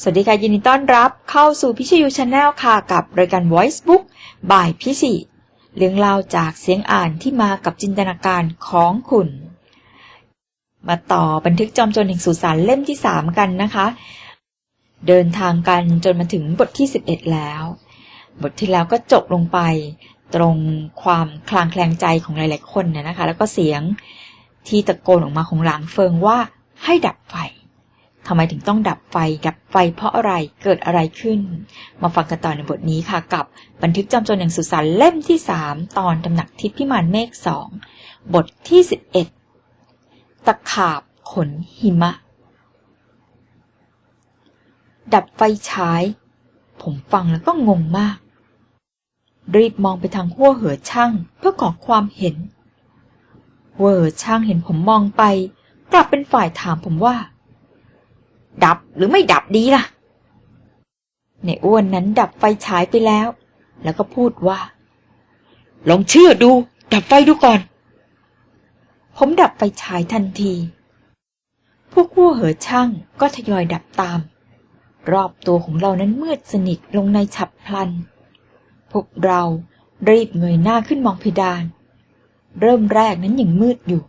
สวัสดีค่ะ ยินดีต้อนรับเข้าสู่พิชยูชาแนลค่ะ กับรายการ Voice Book บ่ายพิชิเรื่องเล่าจากเสียงอ่านที่มากับจินตนาการของคุณ มาต่อบันทึกจอมโจรแห่งสุสานเล่มที่ 3 กันนะคะ เดินทางกันจนมาถึงบทที่ 11 แล้ว บทที่แล้วก็จบลงไป ตรงความคลางแคลงใจของหลาย ๆ คนนะนะคะ แล้วก็เสียงที่ตะโกนออกมาของหลางเฟิงว่าให้ดับไฟ ทำไมถึงต้องดับไฟ ดับไฟเพราะอะไร เกิดอะไรขึ้น มาฟังกันต่อในบทนี้ค่ะกับ บันทึกจำจนอย่างสุสานเล่มที่ 3 ตอนตำหนักทิพย์พิมานเมฆสองบทที่ 11 ตะขาบขนหิมะ ดับไฟฉาย ผมฟังแล้วก็งงมาก รีบมองไปทางหัวเหอช่างเพื่อขอความเห็นหัวเหอช่างเห็นผมมองไป กลับเป็นฝ่ายถามผมว่า ดับหรือไม่ดับดีล่ะ ในอ้วนนั้นดับไฟฉายไปแล้ว แล้วก็พูดว่า ลองเชื่อดู ดับไฟดูก่อน ผมดับไฟฉายทันที พวกวัวเหอช่างก็ทยอยดับตาม รอบตัวของเรานั้นมืดสนิทลงในฉับพลัน พวกเรารีบเงยหน้าขึ้นมองเพดาน เริ่มแรกนั้นยังมืดอยู่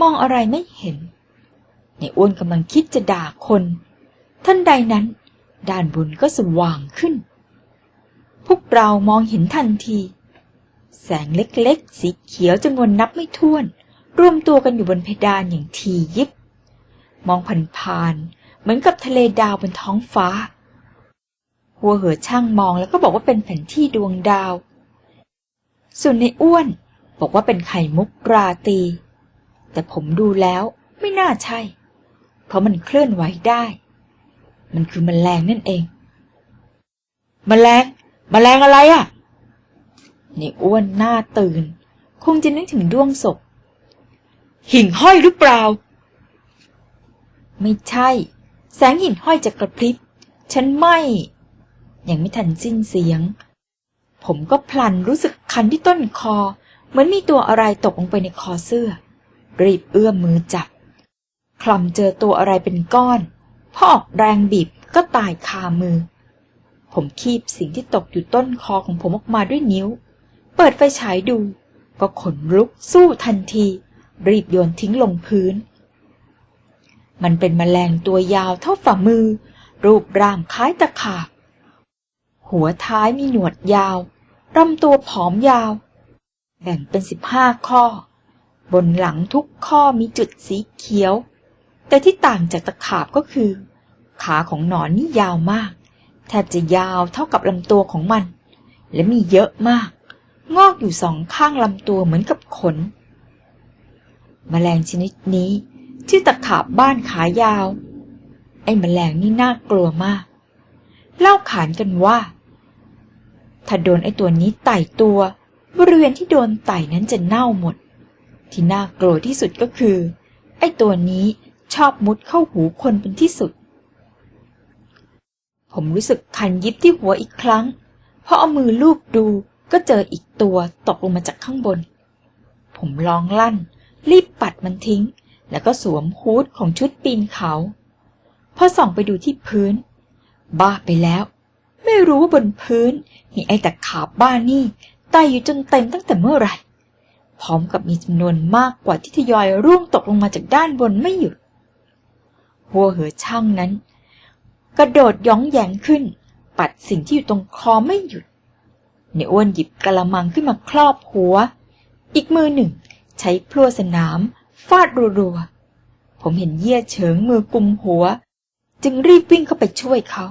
มองอะไรไม่เห็น ในอ้วนกำลังคิดจะด่าคน ท่านใดนั้น ด้านบนก็สว่างขึ้น พวกเรามองเห็นทันที แสงเล็กๆ สีเขียวจำนวนนับไม่ถ้วน รวมตัวกันอยู่บนเพดานอย่างทียิบ มองผ่านๆเหมือนกับทะเลดาวบนท้องฟ้า หัวเหอช่างมองแล้วก็บอกว่าเป็นแผนที่ดวงดาว ส่วนในอ้วนบอกว่าเป็นไข่มุกราตี แต่ผมดูแล้วไม่น่าใช่ เพราะมันเคลื่อนไหวได้ มันคือมแมลงนั่นเองมแมลงมแมลงอะไรอะ่ะในอ้วนหน้าตื่น คงจะนึกถึงด้วงศพ หิ่งห้อยหรือเปล่า ไม่ใช่ แสงหิ่งห้อยจะกระพริบ ฉันไม่ ยังไม่ทันสิ้นเสียง ผมก็พลันรู้สึกคันที่ต้นคอ เหมือนมีตัวอะไรตกลงไปในคอเสื้อ รีบเอื้อมมือจับ คลำเจอตัวอะไรเป็นก้อนพอออกแรงบีบก็ตายคามือ ผมคีบสิ่งที่ตกอยู่ต้นคอของผมออกมาด้วยนิ้ว เปิดไฟฉายดู ก็ขนลุกสู้ทันที รีบโยนทิ้งลงพื้น มันเป็นแมลงตัวยาวเท่าฝ่ามือ รูปร่างคล้ายตะขาบ หัวท้ายมีหนวดยาวลำตัวผอมยาว แบ่งเป็นสิบห้าข้อ บนหลังทุกข้อมีจุดสีเขียว แต่ที่ต่างจากตะขาบก็คือ ขาของหนอนนี่ยาวมาก แทบจะยาวเท่ากับลำตัวของมัน และมีเยอะมาก งอกอยู่สองข้างลำตัวเหมือนกับขน แมลงชนิดนี้ ชื่อตะขาบบ้านขายาว ไอ้แมลงนี่น่ากลัวมาก เล่าขานกันว่า ถ้าโดนไอ้ตัวนี้ไต่ตัว บริเวณที่โดนไต่นั้นจะเน่าหมด ที่น่ากลัวที่สุดก็คือ ไอ้ตัวนี้ ชอบมุดเข้าหูคนเป็นที่สุด ผมรู้สึกคันยิบที่หัวอีกครั้งพอเอามือลูบดูก็เจออีกตัวตกลงมาจากข้างบน ผมร้องลั่น รีบปัดมันทิ้ง แล้วก็สวมฮูดของชุดปีนเขา พอส่องไปดูที่พื้น บ้าไปแล้ว ไม่รู้ว่าบนพื้น มีไอ้ตะขาบบ้านี่ไต่อยู่จนเต็มตั้งแต่เมื่อไหร่ พร้อมกับมีจำนวนมากกว่าที่ทยอยร่วงตกลงมาจากด้านบนไม่หยุด หัวเหอช่างนั้น กระโดดย้องแยงขึ้น ปัดสิ่งที่อยู่ตรงคอไม่หยุดเนอ้วนหยิบกระมังขึ้นมาครอบหัว อีกมือหนึ่ง ใช้พลั่วสนาม ฟาดรัวๆ ผมเห็นเยี่ยเฉิงมือกุมหัว จึงรีบวิ่งเข้าไปช่วยเขา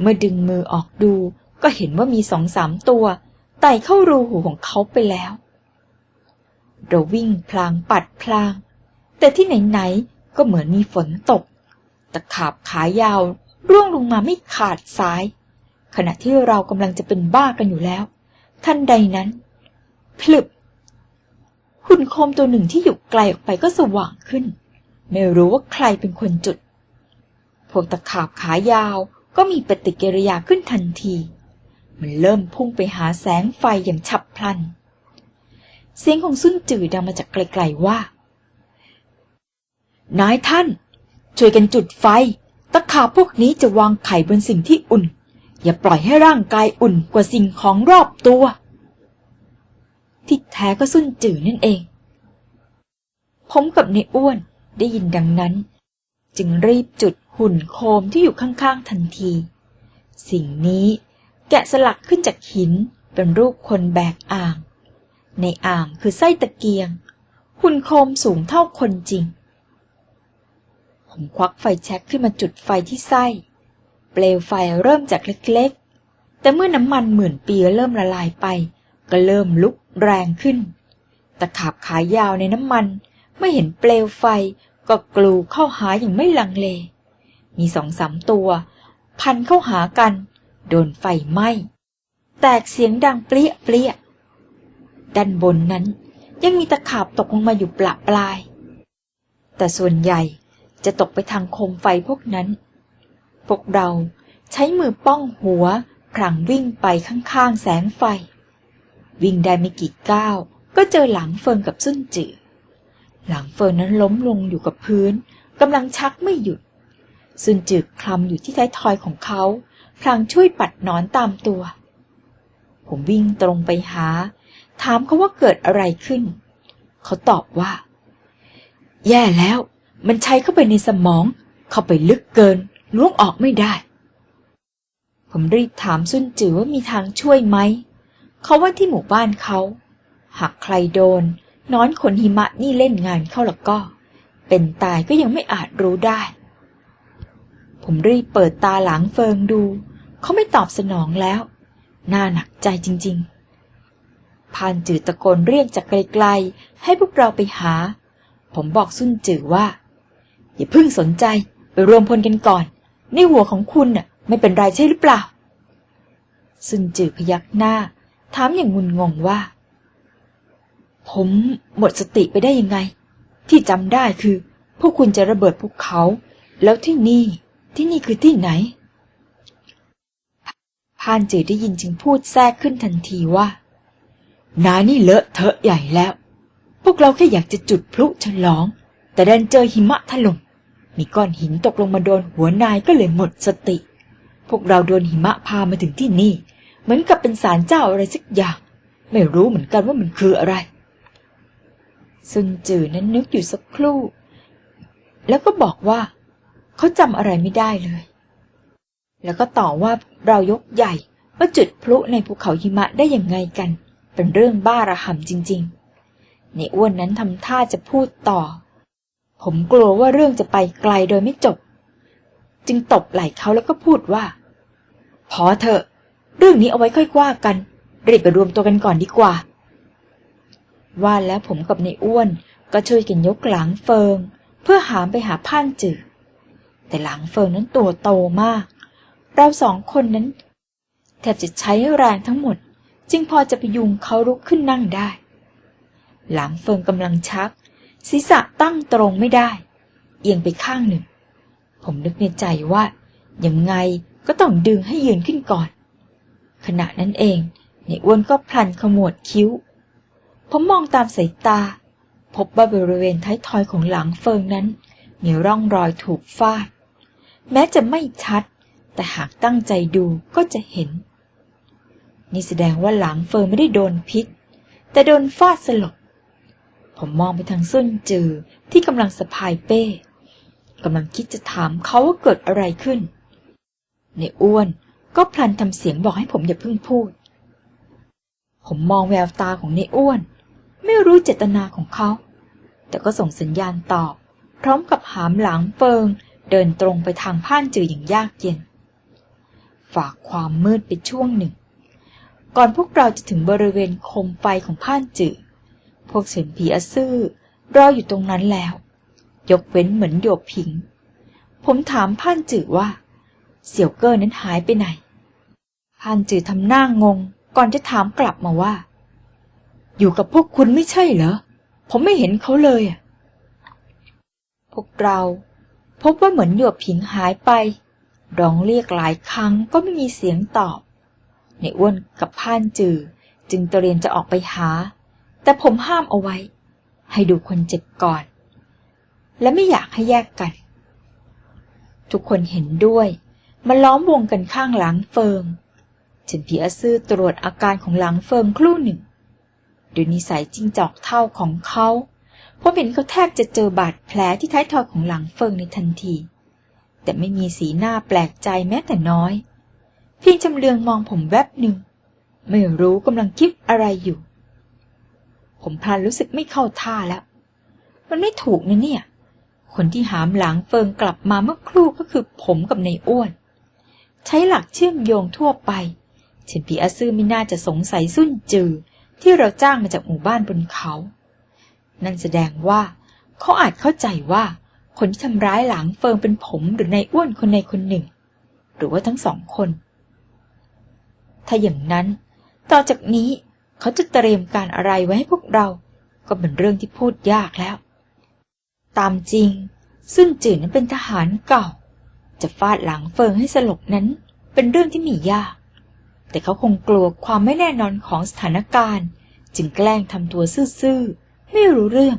เมื่อดึงมือออกดูก็เห็นว่ามีสองสามตัวไต่เข้ารูหูของเขาไปแล้ว เราวิ่งพลางปัดพลาง แต่ที่ไหนๆ ก็เหมือนมีฝนตกตะขาบขายาว ร่วงลงมาไม่ขาดสาย ขณะที่เรากำลังจะเป็นบ้ากันอยู่แล้ว ท่านใดนั้น พลึบหุ่นโคมตัวหนึ่งที่อยู่ไกลออกไปก็สว่างขึ้น ไม่รู้ว่าใครเป็นคนจุด พวกตะขาบขายาวก็มีปฏิกิริยาขึ้นทันที มันเริ่มพุ่งไปหาแสงไฟอย่างฉับพลัน เสียงของซุ่นจือดังมาจากไกลๆว่า นายท่าน ช่วยกันจุดไฟ ตะขาบพวกนี้จะวางไข่บนสิ่งที่อุ่น อย่าปล่อยให้ร่างกายอุ่นกว่าสิ่งของรอบตัว ที่แท้ก็สุนจื่อนั่นเอง ผมกับในอ้วนได้ยินดังนั้น จึงรีบจุดหุ่นโคมที่อยู่ข้างๆทันที สิ่งนี้แกะสลักขึ้นจากหินเป็นรูปคนแบกอ่าง ในอ่างคือไส้ตะเกียง หุ่นโคมสูงเท่าคนจริง ผมควักไฟแช็กขึ้นมาจุดไฟที่ไส้ เปลวไฟเริ่มจากเล็กๆ แต่เมื่อน้ำมันหมื่นปีเริ่มละลายไป ก็เริ่มลุกแรงขึ้น ตะขาบขายาวในน้ำมันเมื่อเห็นเปลวไฟก็กลูเข้าหาอย่างไม่ลังเล มีสองสามตัว พันเข้าหากัน โดนไฟไหม้ แตกเสียงดังเปรี้ยเปรี้ยด้านบนนั้นยังมีตะขาบตกลงมาอยู่ปละปลาย แต่ส่วนใหญ่ จะตกไปทางโคมไฟพวกนั้น พวกเราใช้มือป้องหัวพลางวิ่งไปข้างๆแสงไฟ วิ่งได้ไม่กี่ก้าวก็เจอหลังเฟิงกับซุ่นจือหลังเฟิงนั้นล้มลงอยู่กับพื้นกำลังชักไม่หยุดซุนจือคลำอยู่ที่ท้ายทอยของเขาพลางช่วยปัดนอนตามตัว ผมวิ่งตรงไปหา ถามเขาว่าเกิดอะไรขึ้น เขาตอบว่า แย่แล้ว มันใช้เข้าไปในสมอง เข้าไปลึกเกินล้วงออกไม่ได้ ผมรีบถามซุนจือว่ามีทางช่วยไหม เขาว่าที่หมู่บ้านเขา หากใครโดน นอนขนหิมะนี่เล่นงานเข้าแล้วก็ เป็นตายก็ยังไม่อาจรู้ได้ ผมรีบเปิดตาหลังเฟิงดู เขาไม่ตอบสนองแล้ว น่าหนักใจจริง ๆพานจืดตะโกนเรียกจากไกลๆ ให้พวกเราไปหา ผมบอกซุนจือว่า อย่าเพิ่งสนใจ ไปรวมพลกันก่อน ในหัวของคุณน่ะ ไม่เป็นไรใช่หรือเปล่า ซุนจือพยักหน้า ถามอย่างงุนงงว่า ผมหมดสติไปได้ยังไง ที่จำได้คือ พวกคุณจะระเบิดภูเขา แล้วที่นี่ ที่นี่คือที่ไหนพานจือได้ยินจึงพูดแทรกขึ้นทันทีว่า นานี่เลอะเทอะใหญ่แล้ว พวกเราแค่อยากจะจุดพลุฉลอง แต่ดันเจอหิมะถล่ม มีก้อนหินตกลงมาโดนหัวนายก็เลยหมดสติ พวกเราโดนหิมะพามาถึงที่นี่ เหมือนกับเป็นศาลเจ้าอะไรสักอย่าง ไม่รู้เหมือนกันว่ามันคืออะไรซุนจือนั้นนึกอยู่สักครู่ แล้วก็บอกว่า เขาจำอะไรไม่ได้เลย แล้วก็ต่อว่าเรายกใหญ่ว่าจุดพลุในภูเขาหิมะได้ยังไงกัน เป็นเรื่องบ้าระห่ำจริงๆในอ้วนนั้นทำท่าจะพูดต่อ ผมกลัวว่าเรื่องจะไปไกลโดยไม่จบ จึงตบไหล่เขาแล้วก็พูดว่า พอเถอะ เรื่องนี้เอาไว้ค่อยว่ากัน รีบไปรวมตัวกันก่อนดีกว่า ว่าแล้วผมกับในอ้วนก็ช่วยกันยกหลังเฟิง เพื่อหามไปหาพ่านจือแต่หลังเฟิงนั้นตัวโตมาก เราสองคนนั้นแทบจะใช้แรงทั้งหมด จึงพอจะพยุงเขาลุกขึ้นนั่งได้ หลังเฟิงกำลังชัก ศีรษะตั้งตรงไม่ได้ เอียงไปข้างหนึ่ง ผมนึกในใจว่ายังไงก็ต้องดึงให้ยืนขึ้นก่อน ขณะนั้นเองในอ้วนก็พลันขมวดคิ้ว ผมมองตามสายตา พบว่าบริเวณท้ายทอยของหลังเฟิงนั้น มีร่องรอยถูกฟาด แม้จะไม่ชัด แต่หากตั้งใจดูก็จะเห็น นี่แสดงว่าหลังเฟิงไม่ได้โดนพิษ แต่โดนฟาดสลบ ผมมองไปทางส้นจือที่กำลังสะพายเป้กำลังคิดจะถามเขาว่าเกิดอะไรขึ้น ในอ้วนก็พลันทำเสียงบอกให้ผมอย่าเพิ่งพูด ผมมองแววตาของในอ้วน ไม่รู้เจตนาของเขา แต่ก็ส่งสัญญาณตอบ พร้อมกับหามหลังเฟิง เดินตรงไปทางพ่านจืออย่างยากเย็น ฝากความมืดไปช่วงหนึ่ง ก่อนพวกเราจะถึงบริเวณโคมไฟของพ่านจือ พวกเฉินผีอซื่อรออยู่ตรงนั้นแล้ว ยกเว้นเหมือนโยบผิง ผมถามพ่านจือว่า เสี่ยวเกอร์นั้นหายไปไหนพ่านจือทำหน้างงก่อนจะถามกลับมาว่า อยู่กับพวกคุณไม่ใช่เหรอ ผมไม่เห็นเขาเลยอะพวกเราพบว่าเหมือนหยวบผิงหายไป ร้องเรียกหลายครั้งก็ไม่มีเสียงตอบ ในอ้วนกับพ่านจือ จึงเตรียมจะออกไปหา แต่ผมห้ามเอาไว้ ให้ดูคนเจ็บก่อน และไม่อยากให้แยกกัน ทุกคนเห็นด้วยมาล้อมวงกันข้างหลังเฟิงฉันผีอซื่อตรวจอาการของหลังเฟิงครู่หนึ่งดูนิสัยจิ้งจอกเท่าของเขาเพราะเห็นเขาแทบจะเจอบาดแผลที่ท้ายทอยของหลังเฟิงในทันที แต่ไม่มีสีหน้าแปลกใจแม้แต่น้อย เพียงจำเลืองมองผมแวบหนึ่ง ไม่รู้กำลังคิดอะไรอยู่ ผมพลันรู้สึกไม่เข้าท่าแล้ว มันไม่ถูกนะเนี่ย คนที่หามหลังเฟิงกลับมาเมื่อครู่ก็คือผมกับนายอ้วน ใช้หลักเชื่อมโยงทั่วไปเฉินปีอาซื่อไม่น่าจะสงสัยสุ่นจือ ที่เราจ้างมาจากหมู่บ้านบนเขา นั่นแสดงว่า เขาอาจเข้าใจว่า คนที่ทำร้ายหลังเฟิงเป็นผมหรือนายอ้วนคนใดคนหนึ่ง หรือว่าทั้งสองคน ถ้าอย่างนั้น ต่อจากนี้ เขาจะเตรียมการอะไรไว้ให้พวกเรา ก็เป็นเรื่องที่พูดยากแล้ว ตามจริง ซึ่งจื่นนั้นเป็นทหารเก่า จะฟาดหลังเฟิงให้สลบนั้น เป็นเรื่องที่มียาก แต่เขาคงกลัวความไม่แน่นอนของสถานการณ์ จึงแกล้งทำตัวซื่อๆ ไม่รู้เรื่อง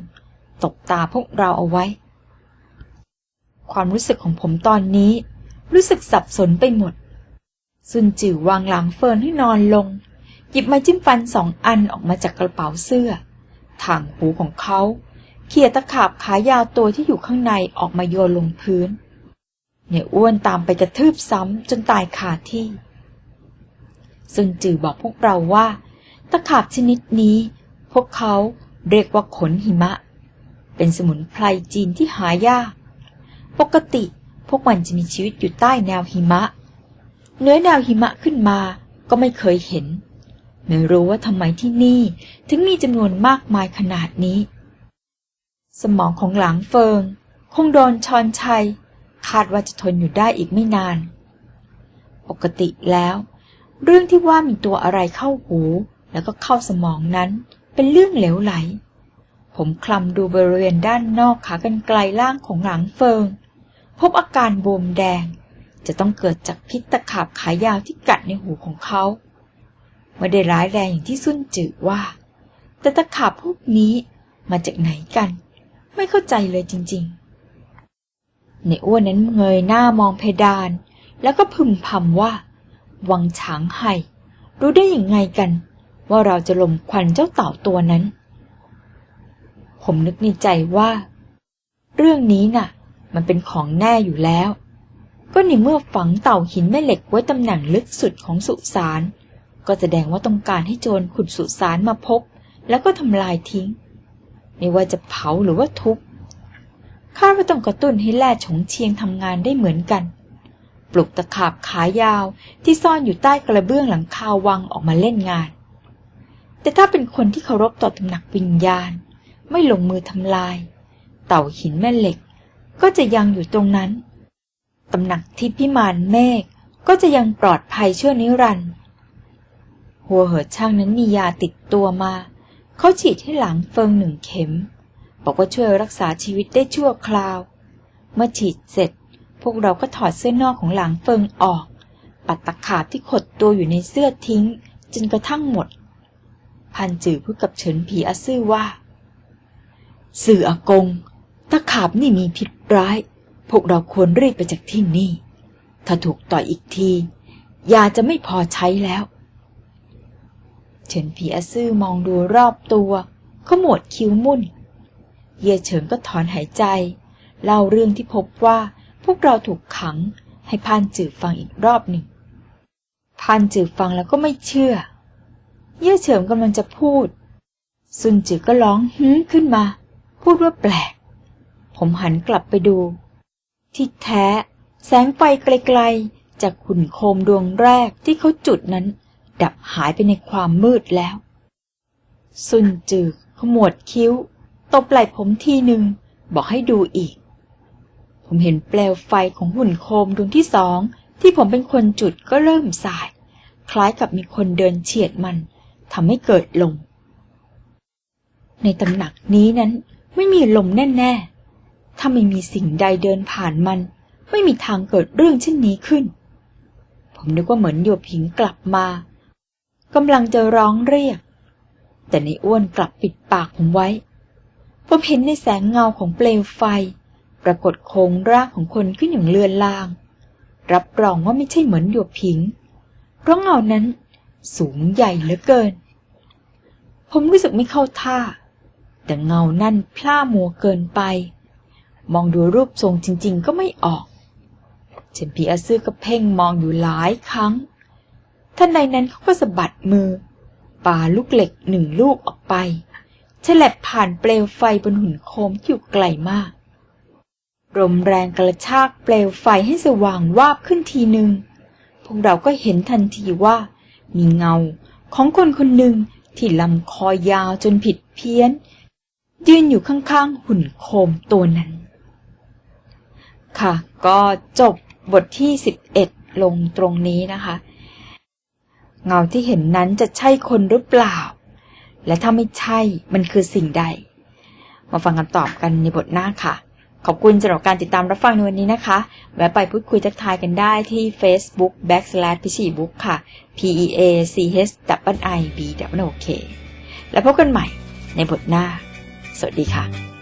ตกตาพวกเราเอาไว้ ความรู้สึกของผมตอนนี้ รู้สึกสับสนไปหมดซุนจือวางหลังเฟินให้นอนลง หยิบไม้จิ้มฟันสองอันออกมาจากกระเป๋าเสื้อถางหูของเขาเขี่ยตะขาบขายาวตัวที่อยู่ข้างในออกมาโยนลงพื้น เนี่ยอ้วนตามไปกระทืบซ้ำจนตายคาดที่ซุนจือบอกพวกเราว่า ตะขาบชนิดนี้ พวกเขาเรียกว่าขนหิมะ เป็นสมุนไพรจีนที่หายาก ปกติพวกมันจะมีชีวิตอยู่ใต้แนวหิมะ เนื้อแนวหิมะขึ้นมาก็ไม่เคยเห็น ไม่รู้ว่าทำไมที่นี่ ถึงมีจำนวนมากมายขนาดนี้ สมองของหลังเฟิง คงโดนชอนชัย คาดว่าจะทนอยู่ได้อีกไม่นาน ปกติแล้ว เรื่องที่ว่ามีตัวอะไรเข้าหู แล้วก็เข้าสมองนั้น เป็นเรื่องเหลวไหล ผมคลำดูบริเวณด้านนอกขากรรไกลล่างของหลังเฟิง พบอาการบวมแดง จะต้องเกิดจากพิษตะขาบขายาวที่กัดในหูของเขา ไม่ได้ร้ายแรงอย่างที่สุนจือว่า แต่ตะขาบพวกนี้มาจากไหนกัน ไม่เข้าใจเลยจริงๆ ในอ้วนนั้นเงยหน้ามองเพดาน แล้วก็พึมพำว่า วังฉางไห่รู้ได้อย่างไงกัน ว่าเราจะลมควันเจ้าเต่าตัวนั้น ผมนึกในใจว่า เรื่องนี้น่ะ มันเป็นของแน่อยู่แล้ว ก็ในเมื่อฝังเต่าหินแม่เหล็กไว้ตำแหน่งลึกสุดของสุสาน ก็แสดงว่าต้องการให้โจรขุดสุสานมาพบ แล้วก็ทำลายทิ้ง ไม่ว่าจะเผาหรือว่าทุบคาดว่าต้องกระตุ้นให้แร่ฉงเชียงทำงานได้เหมือนกัน ปลุกตะขาบขายาวที่ซ่อนอยู่ใต้กระเบื้องหลังคาวังออกมาเล่นงาน แต่ถ้าเป็นคนที่เคารพต่อตำหนักวิญญาณ ไม่ลงมือทำลาย เต่าหินแม่เหล็ก ก็จะยังอยู่ตรงนั้นตำหนักทิพิมานเมฆก็จะยังปลอดภัยชั่วนิรันดร์ หัวเหอช่างนั้นมียาติดตัวมา เขาฉีดให้หลังเฟิงหนึ่งเข็ม บอกว่าช่วยรักษาชีวิตได้ชั่วคราว เมื่อฉีดเสร็จ พวกเราก็ถอดเสื้อนอกของหลังเฟิงออก ปัดตะขาบที่ขดตัวอยู่ในเสื้อทิ้ง จนกระทั่งหมด พันจือพูดกับเฉินผีอาซื่อว่า สื่ออากง ตะขาบนี่มีพิษร้าย พวกเราควรรีบไปจากที่นี่ ถ้าถูกต่อยอีกที ยาจะไม่พอใช้แล้ว เฉินผีอซื่อมองดูรอบตัวขมวดคิ้วมุ่น เย่เฉิงก็ถอนหายใจ เล่าเรื่องที่พบว่าพวกเราถูกขังให้พานจือฟังอีกรอบหนึ่งพานจือฟังแล้วก็ไม่เชื่อ เย่เฉิงกำลังจะพูด ซุนจือก็ร้องฮึมขึ้นมา พูดว่าแปลก ผมหันกลับไปดู ที่แท้ แสงไฟไกลๆ จากหุ่นโคมดวงแรกที่เขาจุดนั้น ดับหายไปในความมืดแล้ว ซุนจือขมวดคิ้ว ตบไหล่ผมทีหนึ่ง บอกให้ดูอีก ผมเห็นเปลวไฟของหุ่นโคมดวงที่สอง ที่ผมเป็นคนจุดก็เริ่มสาย คล้ายกับมีคนเดินเฉียดมันทำให้เกิดลม ในตำหนักนี้นั้นไม่มีลมแน่ๆ ถ้าไม่มีสิ่งใดเดินผ่านมัน ไม่มีทางเกิดเรื่องเช่นนี้ขึ้น ผมนึกว่าเหมือนโยบหิงกลับมา กำลังจะร้องเรียก แต่ในอ้วนกลับปิดปากผมไว้ ผมเห็นในแสงเงาของเปลวไฟ ปรากฏโครงร่างของคนขึ้นอย่างเลือนลาง รับรองว่าไม่ใช่เหมือนหยวกผิง เพราะเงานั้นสูงใหญ่เหลือเกิน ผมรู้สึกไม่เข้าท่า แต่เงานั่นพล่ามัวเกินไป มองดูรูปทรงจริง ๆ ก็ไม่ออกเจนพีอาซื่อก็เพ่งมองอยู่หลายครั้ง ท่านใดนั้นเขาก็สะบัดมือปาลูกเหล็กหนึ่งลูกออกไปฉลับผ่านเปลวไฟบนหุ่นโคมที่อยู่ไกลมากลมแรงกระชากเปลวไฟให้สว่างวาบขึ้นทีหนึ่งพวกเราก็เห็นทันทีว่า มีเงาของคนคนหนึ่งที่ลำคอยาวจนผิดเพี้ยน ยืนอยู่ข้างๆหุ่นโคมตัวนั้น ค่ะ ก็จบบทที่ 11 ลงตรงนี้นะคะ เงาที่เห็นนั้นจะใช่คนหรือเปล่า และถ้าไม่ใช่มันคือสิ่งใด มาฟังคำตอบกันในบทหน้าค่ะ ขอบคุณสำหรับการติดตามรับฟังในวันนี้นะคะ แวะไปพูดคุยทักทายกันได้ที่ Facebook backslash พิชีบุ๊กค่ะ P E A C H W I B W O K แล้วพบกันใหม่ในบทหน้า สวัสดีค่ะ